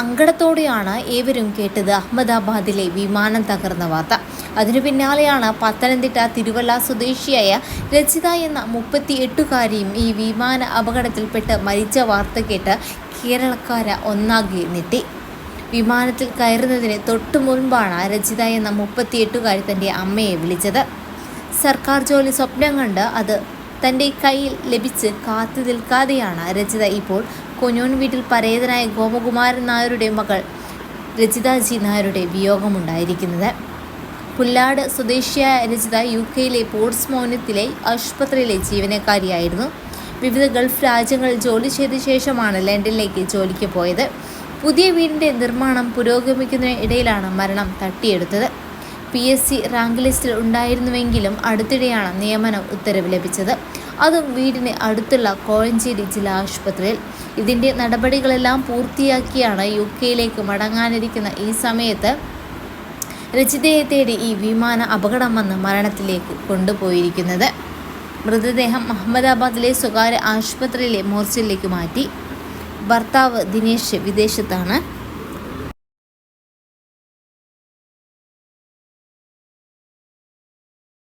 സങ്കടത്തോടെയാണ് ഏവരും കേട്ടത് അഹമ്മദാബാദിലെ വിമാനം തകർന്ന വാർത്ത. അതിനു പിന്നാലെയാണ് പത്തനംതിട്ട തിരുവല്ല സ്വദേശിയായ രചിത എന്ന മുപ്പത്തി എട്ടുകാരിയും ഈ വിമാന അപകടത്തിൽപ്പെട്ട് മരിച്ച വാർത്ത കേട്ട് കേരളക്കാര ഒന്നാകെ നെട്ടി വിമാനത്തിൽ കയറുന്നതിന് തൊട്ടു മുൻപാണ് രചിത എന്ന മുപ്പത്തിയെട്ടുകാരി തന്റെ അമ്മയെ വിളിച്ചത്. സർക്കാർ ജോലി സ്വപ്നം കണ്ട് അത് തന്റെ കയ്യിൽ ലഭിച്ച് കാത്തു നിൽക്കാതെയാണ് രചിത ഇപ്പോൾ കൊനോൻ വീട്ടിൽ പരേതനായ ഗോപകുമാരൻ നായരുടെ മകൾ രചിതാജി നായരുടെ വിയോഗമുണ്ടായിരിക്കുന്നത്. പുല്ലാട് സ്വദേശിയായ രചിത യു കെയിലെ പോർട്സ് മോനത്തിലെ ആശുപത്രിയിലെ ജീവനക്കാരിയായിരുന്നു. വിവിധ ഗൾഫ് രാജ്യങ്ങളിൽ ജോലി ചെയ്ത ശേഷമാണ് ലണ്ടനിലേക്ക് ജോലിക്ക് പോയത്. പുതിയ വീടിന്റെ നിർമ്മാണം പുരോഗമിക്കുന്നതിനിടയിലാണ് മരണം തട്ടിയെടുത്തത്. പി എസ് സി റാങ്ക് ലിസ്റ്റിൽ ഉണ്ടായിരുന്നുവെങ്കിലും അടുത്തിടെയാണ് നിയമനം ഉത്തരവ് ലഭിച്ചത്. അതും വീടിന് അടുത്തുള്ള കോഴഞ്ചേരി ജില്ലാ ആശുപത്രിയിൽ. ഇതിന്റെ നടപടികളെല്ലാം പൂർത്തിയാക്കിയാണ് യു കെയിലേക്ക് മടങ്ങാനിരിക്കുന്ന ഈ സമയത്ത് രചിതയെ തേടി ഈ വിമാന അപകടം വന്ന് മരണത്തിലേക്ക് കൊണ്ടുപോയിരിക്കുന്നത്. മൃതദേഹം അഹമ്മദാബാദിലെ സ്വകാര്യ ആശുപത്രിയിലെ മോർച്ചയിലേക്ക് മാറ്റി. ഭർത്താവ് ദിനേശ് വിദേശത്താണ്.